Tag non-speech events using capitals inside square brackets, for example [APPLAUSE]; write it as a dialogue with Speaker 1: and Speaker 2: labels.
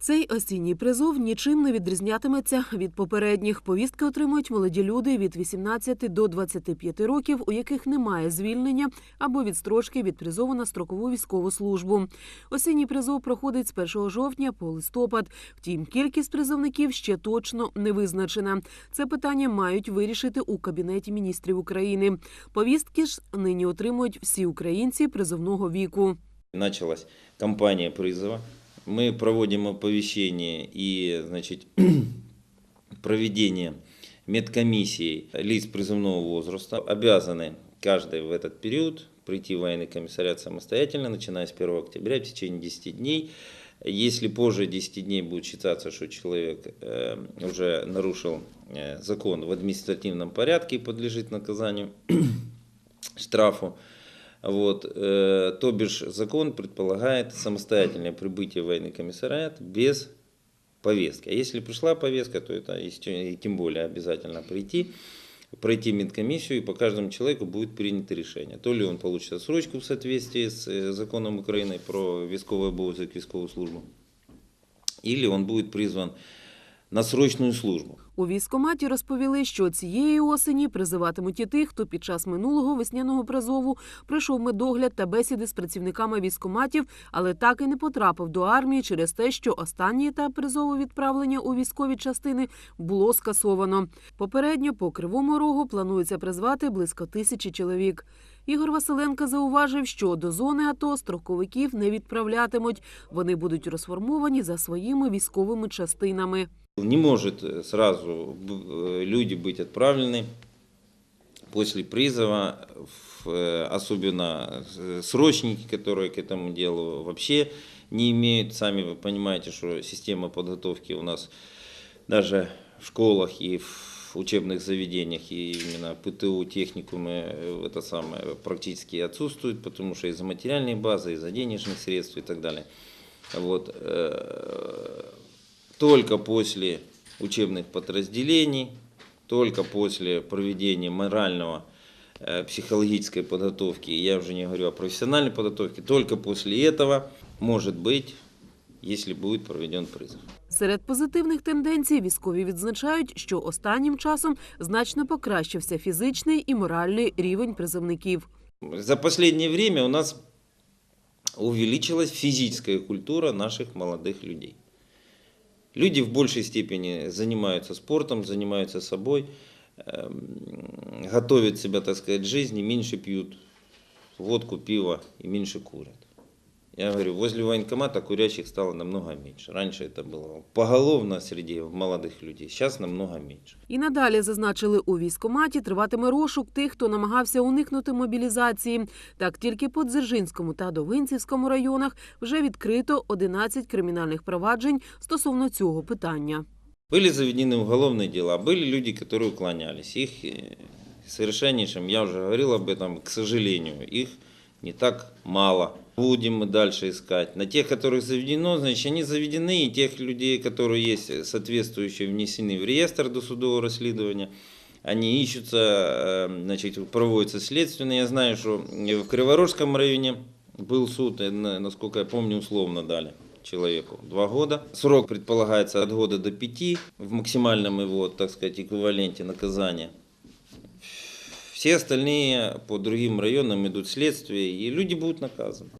Speaker 1: Цей осінній призов нічим не відрізнятиметься від попередніх. Повістки отримують молоді люди від 18 до 25 років, у яких немає звільнення або відстрочки від призову на строкову військову службу. Осінній призов проходить з 1 жовтня по листопад. Втім, кількість призовників ще точно не визначена. Це питання мають вирішити у кабінеті міністрів України. Повістки ж нині отримують всі українці призовного віку.
Speaker 2: Началась кампания призыва. Мы проводим оповещение и значит, [CLEARS THROAT] проведение медкомиссий лиц призывного возраста. Обязаны каждый в этот период прийти в военный комиссариат самостоятельно, начиная с 1 октября в течение 10 дней. Если позже 10 дней будет считаться, что человек э, уже нарушил э, закон в административном порядке и подлежит наказанию, [CLEARS THROAT] штрафу, вот, э, то бишь закон предполагает самостоятельное прибытие в военный комиссариат без повестки. А если пришла повестка, то это есте- и тем более обязательно прийти, пройти медкомиссию, и по каждому человеку будет принято решение. То ли он получит отсрочку в соответствии с э, законом Украины про військовий обов'язок, військову службу, или он будет призван на срочную службу.
Speaker 1: У військкоматі розповіли, що цієї осені призиватимуть і тих, хто під час минулого весняного призову пройшов медогляд та бесіди з працівниками військкоматів, але так і не потрапив до армії через те, що останній етап призову відправлення у військові частини було скасовано. Попередньо по кривому рогу планується призвати близько тисячі чоловік. Ігор Василенко зауважив, що до зони АТО строковиків не відправлятимуть. Вони будуть розформовані за своїми військовими частинами.
Speaker 2: Не может э, сразу э, люди быть отправлены после призыва, э, особенно э, срочники, которые к этому делу вообще не имеют. Сами вы понимаете, что система подготовки у нас даже в школах и в учебных заведениях, и именно ПТУ, техникумы, это самое практически отсутствует, потому что из-за материальной базы, из-за денежных средств и так далее. Вот. Только после учебных подразделений, только после проведения морального э, психологической подготовки, я уже не говорю о профессиональной подготовке, только после этого может быть, если будет проведен призыв.
Speaker 1: Серед позитивних тенденцій військові відзначають, що останнім часом значно покращився фізичний і моральний рівень призовників.
Speaker 2: За последнее время у нас увеличилась физическая культура наших молодых людей. Люди в большей степени занимаются спортом, занимаются собой, эм, готовят себя, так сказать, к жизни, меньше пьют водку, пиво и меньше курят. Я говорю, возле военкомата курящих стало намного меньше. Раньше это было поголовно среди молодых людей, сейчас намного меньше.
Speaker 1: І надалі зазначили у військкоматі триватиме розшук тих, хто намагався уникнути мобілізації. Так тільки по Дзержинському та Довинцівському районах вже відкрито 11 кримінальних проваджень стосовно цього питання.
Speaker 2: Были заведены уголовные дела, были люди, которые уклонялись. Их э, совершеннейшим, я уже говорил об этом, к сожалению, их не так мало. Будем мы дальше искать. На тех, которых заведено, значит, они заведены, и тех людей, которые есть соответствующие, внесены в реестр досудового расследования, они ищутся, э, значит, проводятся следственные. Я знаю, что в Криворожском районе был суд, э, на- насколько я помню, условно дали человеку два года. Срок предполагается от года до пяти в максимальном его, так сказать, эквиваленте наказания. Все остальные по другим районам идут следствия, и люди будут наказаны.